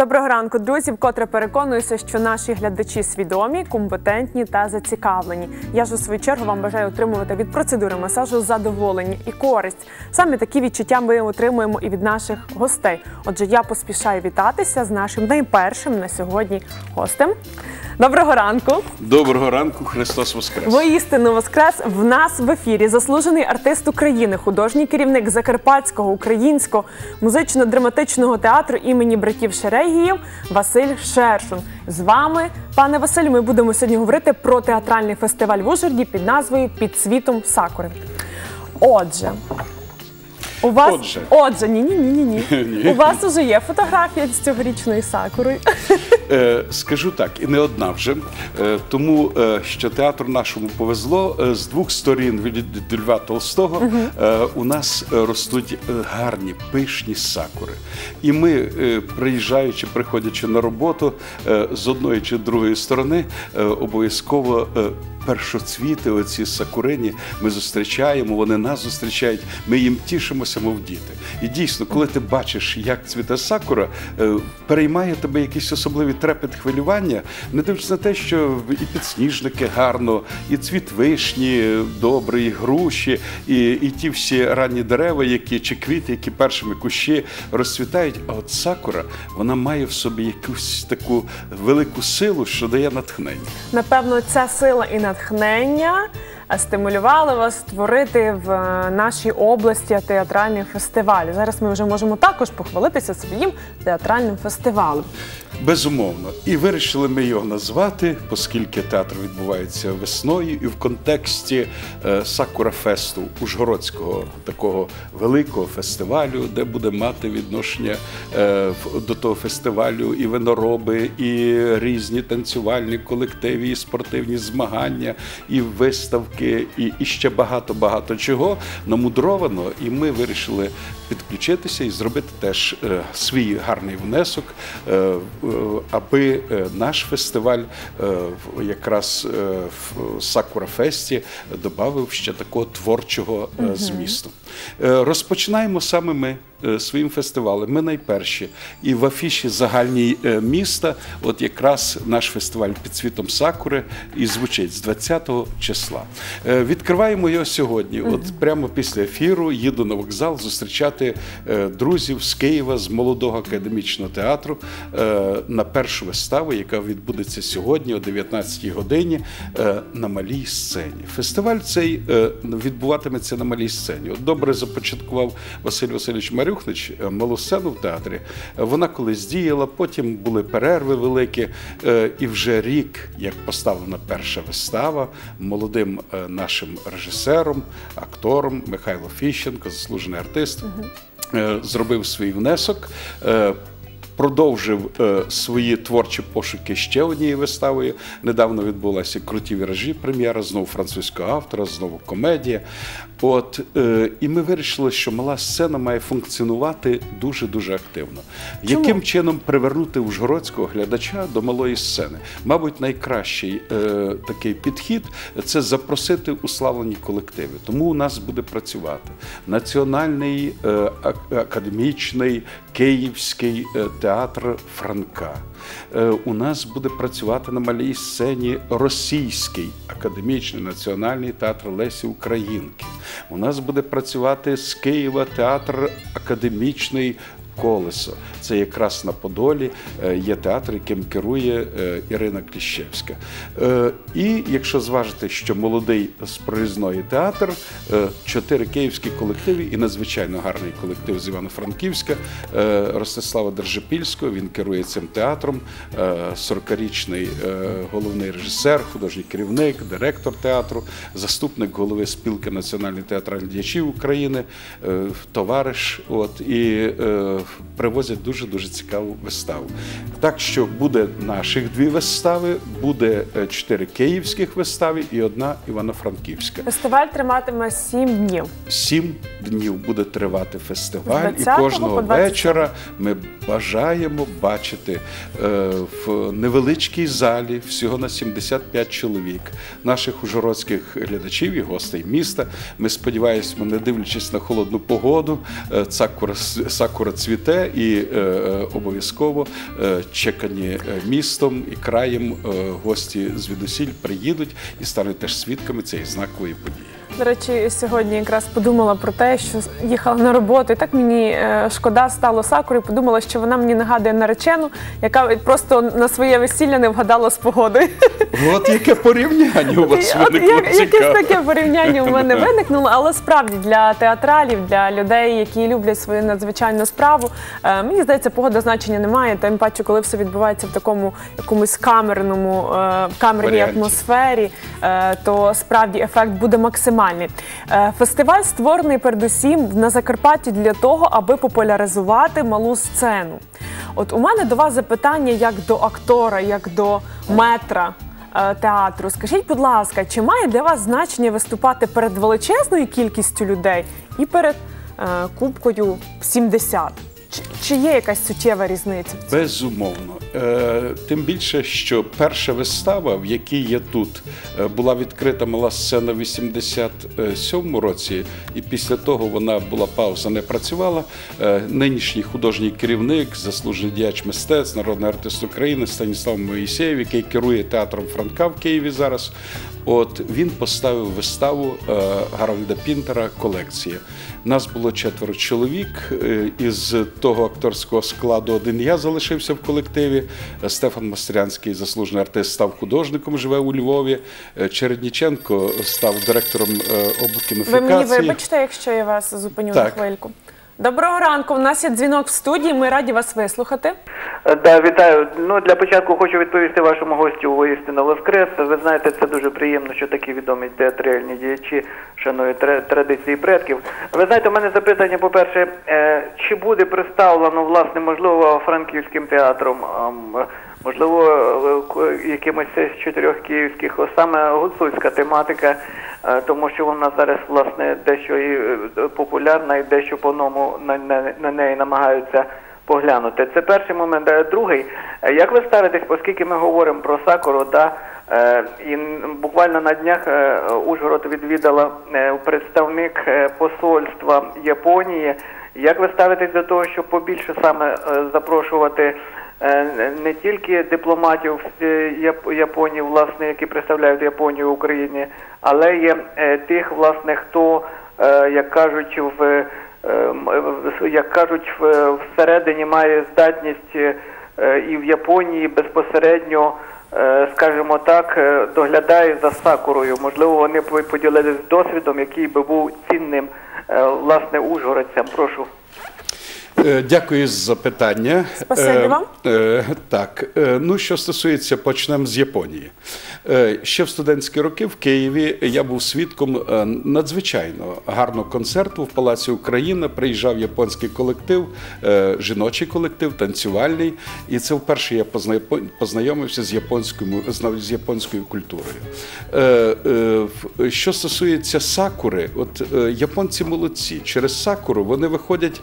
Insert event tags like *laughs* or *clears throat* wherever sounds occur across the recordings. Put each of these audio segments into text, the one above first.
Доброго ранку, друзі. Вкотре переконуюся, що наші глядачі свідомі, компетентні та зацікавлені. Я ж у свою чергу вам бажаю отримувати від процедури масажу задоволення і користь. Саме такі відчуття ми отримуємо і від наших гостей. Отже, я поспішаю вітатися з нашим найпершим на сьогодні гостем. Доброго ранку! Доброго ранку, Христос Воскрес! Воістину воскрес в нас в ефірі заслужений артист України, художній керівник Закарпатського українського музично-драматичного театру імені братів Шерегіїв Василь Шершун. З вами, пане Василь, ми будемо сьогодні говорити про театральний фестиваль в Ужгороді під назвою Під світом Сакури. Отже. У вас Отже. отже, ні, ні, ні, ні, ні. *laughs* Ні. У вас уже є фотографія з цьогорічної сакури. Е, скажу так, і не одна вже, е, тому е, що театру нашому повезло е, з двох сторін від Льва Толстого е, у нас е, ростуть е, гарні, пишні сакури. І ми, е, приїжджаючи, приходячи на роботу е, з одної чи другої сторони, е, обов'язково. е, Першоцвіти, оці сакурині, ми зустрічаємо, вони нас зустрічають, ми їм тішимося, мов діти. І дійсно, коли ти бачиш, як цвіте сакура, е, переймає тебе якийсь особливий трепет хвилювання, не дивлячись на те, що і підсніжники гарно, і цвіт вишні добрий, і груші, і, і ті всі ранні дерева, які чи квіти, які першими кущі розцвітають. А от сакура вона має в собі якусь таку велику силу, що дає натхнення. Напевно, ця сила і натхнення е, стимулювали вас створити в е, нашій області театральний фестиваль. Зараз ми вже можемо також похвалитися своїм театральним фестивалем. Безумовно, і вирішили ми його назвати, оскільки театр відбувається весною, і в контексті е, Сакура Фесту Ужгородського такого великого фестивалю, де буде мати відношення е, до того фестивалю і винороби, і різні танцювальні колективи, і спортивні змагання, і виставки, і, і ще багато багато чого намудровано. І ми вирішили підключитися і зробити теж е, свій гарний внесок, е, е, аби е, наш фестиваль е, якраз е, в Сакура Фесті додав ще такого творчого е, змісту. Е, Розпочинаємо саме ми. Е, Своїм фестивалем ми найперші, і в афіші загальній е, міста, от якраз наш фестиваль під світом Сакури і звучить з 20 числа. Е, Відкриваємо його сьогодні. От прямо після ефіру їду на вокзал зустрічати друзів з Києва з молодого академічного театру на першу виставу, яка відбудеться сьогодні о 19-й годині на малій сцені. Фестиваль цей відбуватиметься на малій сцені. От добре започаткував Василь Васильович Марюхнич е, мало сцену в театрі. Вона колись діяла, потім були перерви великі, е, і вже рік, як поставлена перша вистава молодим е, нашим режисером, актором Михайло Фіщенко, заслужений артист, зробив свій внесок. Продовжив е, свої творчі пошуки ще однією виставою. Недавно відбулася круті віражі, прем'єра, знову французького автора, знову комедія. От е, і ми вирішили, що мала сцена має функціонувати дуже дуже активно. Чому? Яким чином привернути ужгородського глядача до малої сцени? Мабуть, найкращий е, такий підхід це запросити уславлені колективи. Тому у нас буде працювати національний е, академічний київський е, театр Франка. Е, у нас буде працювати на малій сцені російський академічний національний театр Лесі Українки. У нас буде працювати з Києва театр академічний колесо. Це якраз на Подолі е, є театр, яким керує е, Ірина Кліщевська. Е, І якщо зважити, що молодий з проїзної театр, чотири київські колективи і надзвичайно гарний колектив з Івано-Франківська Ростислава Держипільського. Він керує цим театром. е, 40-річний е, головний режисер, художній керівник, директор театру, заступник голови спілки національних театральних діячів України, товариш. От і привозять дуже дуже цікаву виставу. Так що буде наших дві вистави, буде е, чотири київських вистави і одна івано-франківська. Фестиваль триматиме сім днів. Сім днів буде тривати фестиваль, і кожного вечора ми бажаємо бачити е, в невеличкій залі всього на 75 чоловік наших ужгородських глядачів і гостей міста. Ми сподіваємося, не дивлячись на холодну погоду, е, сакура, сакура цвіте і обов'язково е, чекані е, містом і краєм е, гості звідусіль приїдуть і стануть теж свідками цієї знакової події. До речі, сьогодні якраз подумала про те, що їхала на роботу, і так мені е, шкода стало Сакури. Подумала, що вона мені нагадує наречену, яка просто на своє весілля не вгадала з погоди. От яке порівняння у вас виникло як, якесь таке порівняння у мене *laughs* виникнуло, але справді для театралів, для людей, які люблять свою надзвичайну справу, е, мені здається, погода значення не має. Тим паче, коли все відбувається в такому якомусь камерному е, камерній атмосфері, то справді ефект буде максимальний. Е, Фестиваль створений передусім на Закарпатті для того, аби популяризувати малу сцену. От у мене до вас запитання як до актора, як до метра е, театру. Скажіть, будь ласка, чи має для вас значення виступати перед величезною кількістю людей і перед е, кубкою 70? Чи, чи є якась суттєва різниця? Безумовно. Е, тим більше, що перша вистава, в якій я тут, е, була відкрита мала сцена в 87-му році, і після того вона була пауза, не працювала. Е, нинішній художній керівник, заслужений діяч мистецтв, народний артист України Станіслав Моїсеєв, який керує театром Франка в Києві зараз. От він поставив виставу е, Гарольда Пінтера Колекція. Нас було четверо чоловік. е, Із того акторського складу один я залишився в колективі. Е, Стефан Мастрянський, заслужений артист, став художником, живе у Львові. Е, Чередніченко став директором обкінофікації. Ви мені вибачте, якщо я вас зупиню Так. на хвильку. Доброго ранку. У нас є дзвінок в студії. Ми раді вас вислухати. Е, Да, вітаю. Ну для початку хочу відповісти вашому гостю воістину Воскрес. Ви знаєте, це дуже приємно, що такі відомі театральні діячі шанують тра- традиції предків. Ви знаєте, у мене запитання, по-перше, е, чи буде представлено власне можливо франківським театром? Можливо, е, якимось з чотирьох київських, саме гуцульська тематика, тому що вона зараз власне дещо і е, популярна і дещо по-новому на, на, на неї намагаються поглянути. Це перший момент. Другий, е, як ви ставитесь, оскільки ми говоримо про Сакуру, да, е, і буквально на днях е, Ужгород відвідала е, представник е, посольства Японії. Як ви ставитесь до того, щоб побільше саме е, запрошувати е, не тільки дипломатів е, Японії, власне, які представляють Японію в Україні, але є е, тих, власне, хто, е, як кажуть, в е, як кажуть, всередині має здатність е, і в Японії безпосередньо, е, скажімо так, е, доглядає за сакурою. Можливо, вони поділились досвідом, який би був цінним е, власне ужгородцям. Прошу. Е, Дякую за запитання. Спасибі Е, вам. е, Так, ну що стосується, почнемо з Японії. Е, Ще в студентські роки в Києві я був свідком е, надзвичайно гарного концерту в Палаці Україна. Приїжджав японський колектив, е, жіночий колектив, танцювальний. І це вперше я познайомився з японською з японською культурою. Що стосується сакури, от японці молодці. Через сакуру вони виходять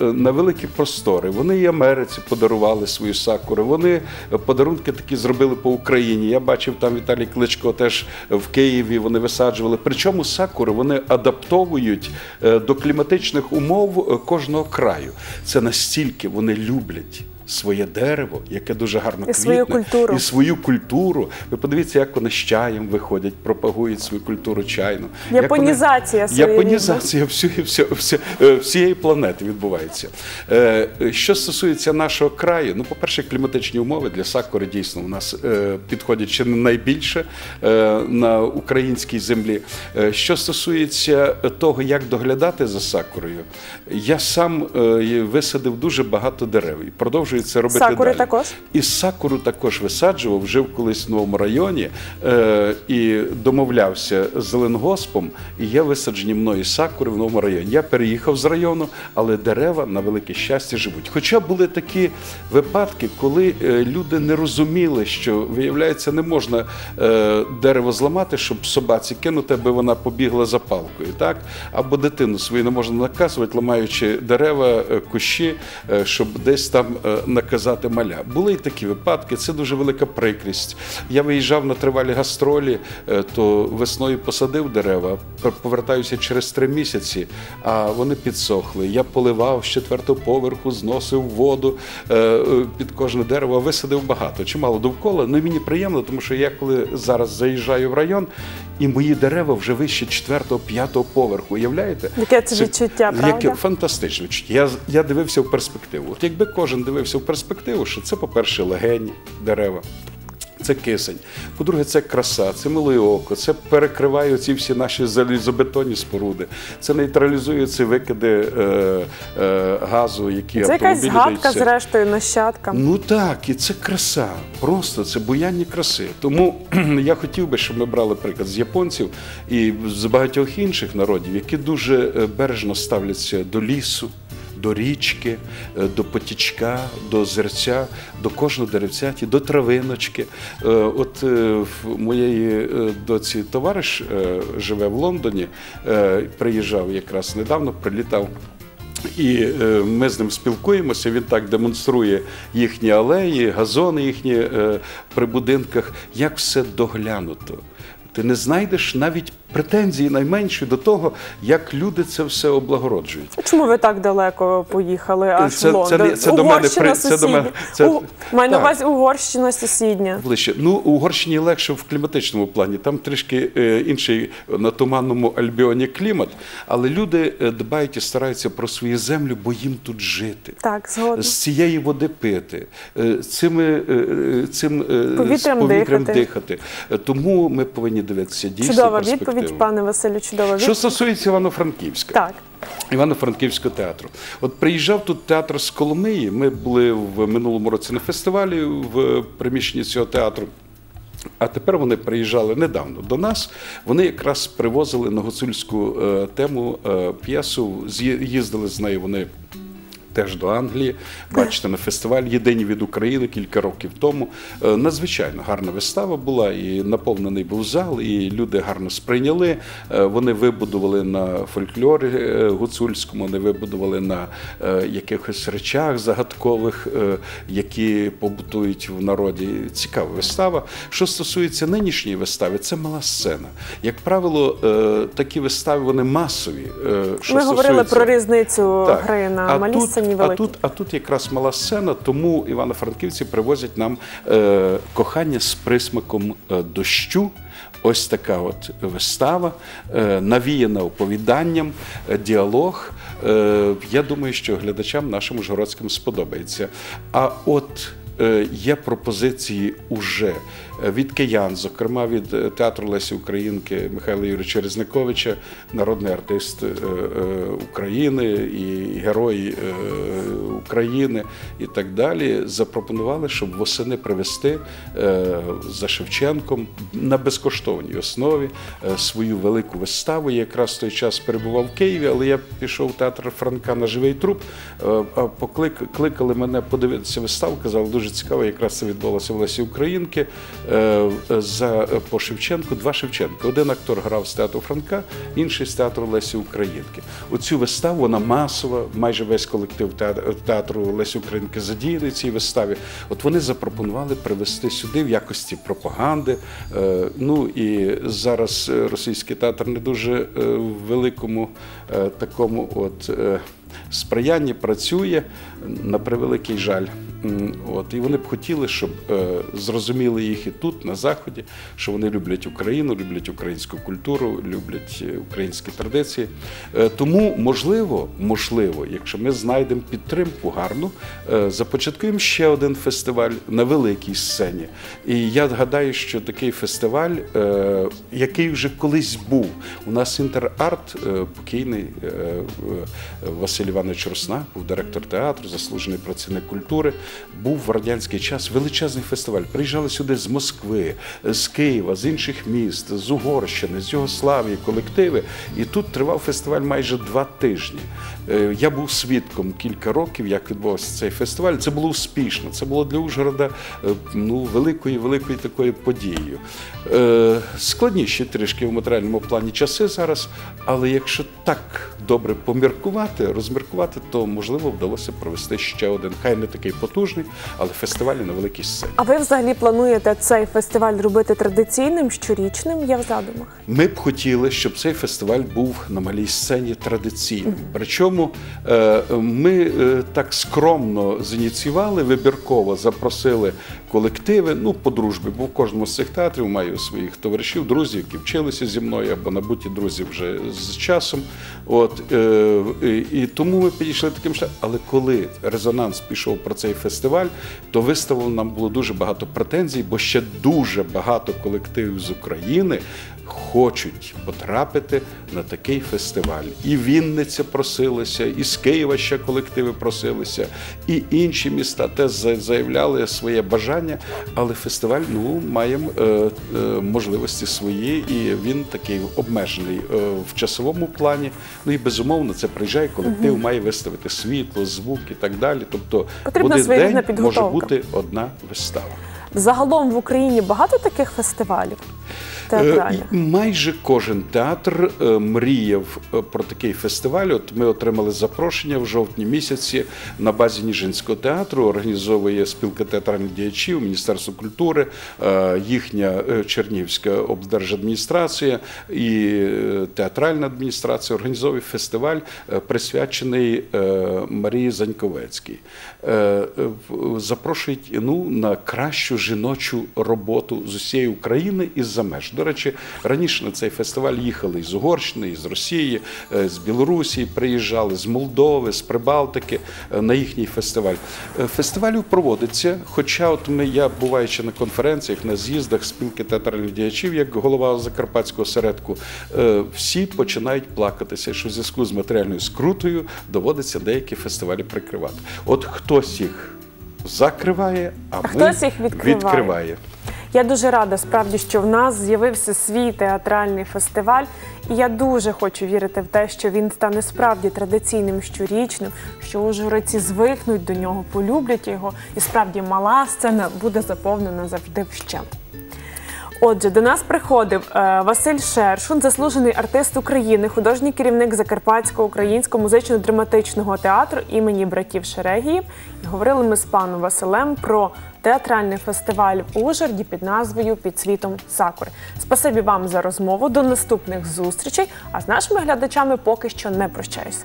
на великі простори. Вони і Америці подарували свою сакуру. Вони подарунки такі зробили по Україні. Я бачив там Віталій Кличко теж в Києві. Вони висаджували. Причому сакури вони адаптовують е, до кліматичних умов е, кожного краю. Це настільки вони люблять. Своє дерево, яке дуже гарно І свою квітне, культуру. і свою культуру. Ви подивіться, як вони з чаєм виходять, пропагують свою культуру чайну. Як вони- Японізація всієї, всі- всі- е, всієї планети відбувається. Е, е, Що стосується нашого краю, ну, по-перше, кліматичні умови для сакури дійсно у нас е, підходять ще не найбільше е, на українській землі. Е, Що стосується того, як доглядати за сакурою, я сам е, висадив дуже багато дерев і продовжую це робити Сакури далі. також? І сакуру також висаджував, жив колись в новому районі е, і домовлявся з Зеленгоспом, і є висаджені мною сакури в новому районі. Я переїхав з району, але дерева на велике щастя живуть. Хоча були такі випадки, коли е, люди не розуміли, що виявляється, не можна е, дерево зламати, щоб собаці кинути, аби вона побігла за палкою, так або дитину свою не можна наказувати, ламаючи дерева, е, кущі, е, щоб десь там е, наказати маля. Були і такі випадки, це дуже велика прикрість. Я виїжджав на тривалі гастролі, е, то весною посадив дерева, повертаюся через три місяці, а вони підсохли. Я поливав з четвертого поверху, зносив воду е, е, під кожне дерево, висадив багато, чимало довкола. Ну мені приємно, тому що я коли зараз заїжджаю в район, і мої дерева вже вище четвертого, п'ятого поверху. Уявляєте? Яке це відчуття, правда? Яке фантастичне відчуття. Я, я дивився в перспективу. От якби кожен дивився в перспективу, що це, по-перше, легені дерева. Це кисень. По-друге, це краса, це миле око, це перекриває ці всі наші залізобетонні споруди, це нейтралізує ці викиди е, е, газу, які Це якась автомобілі згадка, дають. зрештою, нащадкам. Ну так, і це краса. Просто це буяння краси. Тому *clears throat* я хотів би, щоб ми брали приклад з японців і з багатьох інших народів, які дуже е, бережно ставляться до лісу. До річки, е, до потічка, до озерця, до кожного деревцяті, до травиночки. Е, От е, в моєї доці товариш живе в Лондоні, приїжджав якраз недавно, прилітав і ми з ним спілкуємося. Він так демонструє їхні алеї, газони їхні при будинках, як все доглянуто. Ти не знайдеш навіть претензії найменші до того, як люди це все облагороджують. Чому ви так далеко поїхали аж Це- в це Лондон? це до мене при- це до мене- це- У- Маю на увазі Угорщина сусідня. Ближче. Ну, Угорщині легше в кліматичному плані. Там трішки е, інший на туманному альбіоні клімат, але люди е, дбають і стараються про свою землю, бо їм тут жити. Так, згодна. З цієї води пити, е, цими, е, е, цим е, Повітрям повітрям дихати. дихати. Е, Тому ми повинні дивитися дійсно. Чудова перспективу. Відповідь, пане Василю, чудова Що стосується Івано-Франківська, Так. Івано-Франківського театру. От приїжджав тут театр з Коломиї. Ми були в минулому році на фестивалі в приміщенні цього театру. А тепер вони приїжджали недавно до нас. Вони якраз привозили на гуцульську е, тему е, п'єсу. З'ї- Їздили з нею вони. Теж до Англії, бачите, на фестиваль єдині від України кілька років тому. Е, Надзвичайно гарна вистава була, і наповнений був зал, і люди гарно сприйняли. Е, Вони вибудували на фольклорі е, гуцульському, вони вибудували на якихось речах загадкових, які побутують в народі. Цікава вистава. Що стосується нинішньої вистави, це мала сцена. Як правило, такі вистави вони масові. що Ми говорили про різницю так. гри на а малій тут, сцені а тут, а тут якраз мала сцена, тому івано-франківці привозять нам е, кохання з присмаком е, дощу. Ось така от вистава, е, навіяна оповіданням, е, діалог. Е, я думаю, що глядачам нашим жгородським сподобається. А от є пропозиції уже е, від киян, зокрема від е, театру Лесі Українки Михайла Юрійовича Резниковича, народний артист е, е, України і герой е, України і так далі, запропонували, щоб восени привезти е, за Шевченком на безкоштовній основі е, свою велику виставу. Я якраз в той час перебував в Києві, але я пішов в театр Франка на живий труп. е, а Поклик, мене подивитися виставу, казали, дуже цікаво, якраз це відбулося в Лесі Українки. е, За по Шевченку, два Шевченка. Один актор грав з театру Франка, інший з театру Лесі Українки. Оцю виставу вона масова, майже весь колектив театру Лесі Українки задіяний цій виставі. От вони запропонували привезти сюди в якості пропаганди. Е, Ну і зараз е, російський театр не дуже е, великому е, такому от. Сприяння працює на превеликий жаль. От і вони б хотіли, щоб е, зрозуміли їх і тут, на заході, що вони люблять Україну, люблять українську культуру, люблять е, українські традиції. Е, тому, можливо, можливо, якщо ми знайдемо підтримку гарну, е, започаткуємо ще один фестиваль на великій сцені. І я гадаю, що такий фестиваль, е, який вже колись був, у нас інтерарт, е, покійний е, е, Василь Іванович Руснак, був директор театру, заслужений працівник культури. Був в радянський час величезний фестиваль. Приїжджали сюди з Москви, з Києва, з інших міст, з Угорщини, з Югославії, колективи. І тут тривав фестиваль майже два тижні. Е, Я був свідком кілька років, як відбувався цей фестиваль. Це було успішно. Це було для Ужгорода е, ну, великою, великою такою подією. Е, Складніші трішки в матеріальному плані часи зараз, але якщо так добре поміркувати, розміркувати, розміркувати, то можливо вдалося провести ще один, хай не такий потужний, але фестиваль на великій сцені. А ви взагалі плануєте цей фестиваль робити традиційним, щорічним? Я в задумах. Ми б хотіли, щоб цей фестиваль був на малій сцені традиційним. Причому е, ми е, так скромно зініціювали, вибірково запросили колективи, ну, по дружбі, бо в кожному з цих театрів маю своїх товаришів, друзів, які вчилися зі мною або набуті друзі вже з часом. От, е, і, тому ми підійшли таким шляхом. Але коли резонанс пішов про цей фестиваль, то виставлено нам було дуже багато претензій, бо ще дуже багато колективів з України хочуть потрапити на такий фестиваль. І Вінниця просилася, і з Києва ще колективи просилися, і інші міста теж заявляли своє бажання. Але фестиваль ну, має е, е, можливості свої, і він такий обмежений е, в часовому плані. Ну і безумовно, це приїжджає колектив, має виставити світло, звук і так далі. Тобто Потрібна один день може бути одна вистава. Загалом в Україні багато таких фестивалів. Е, Майже кожен театр е, мріяв е, про такий фестиваль. От ми отримали запрошення в жовтні місяці на базі Ніжинського театру. Організовує спілка театральних діячів, Міністерство культури, їхня Чернігівська облдержадміністрація і театральна адміністрація організовує фестиваль, присвячений Марії Заньковецькій. Запрошують ну, на кращу жіночу роботу з усієї України і з-за меж. До речі, раніше на цей фестиваль їхали із Угорщини, із Росії, е, з Білорусі приїжджали, з Молдови, з Прибалтики е, на їхній фестиваль. Е, Фестиваль проводиться, хоча от ми, я буваючи на конференціях, на з'їздах спілки театральних діячів, як голова Закарпатського середку, всі починають плакатися, що в зв'язку з матеріальною скрутою доводиться деякі фестивалі прикривати. От хтось їх закриває, а, ми хтось їх відкриває. відкриває. Я дуже рада справді, що в нас з'явився свій театральний фестиваль, і я дуже хочу вірити в те, що він стане справді традиційним щорічним, що ужгородці звикнуть до нього, полюблять його, і справді мала сцена буде заповнена завжди вщент. Отже, до нас приходив е, Василь Шершун, заслужений артист України, художній керівник Закарпатського українського музично-драматичного театру імені братів Шерегіїв. І говорили ми з паном Василем про театральний фестиваль в Ужгороді під назвою Під світом Сакури. Спасибі вам за розмову. До наступних зустрічей. А з нашими глядачами поки що не прощаюсь.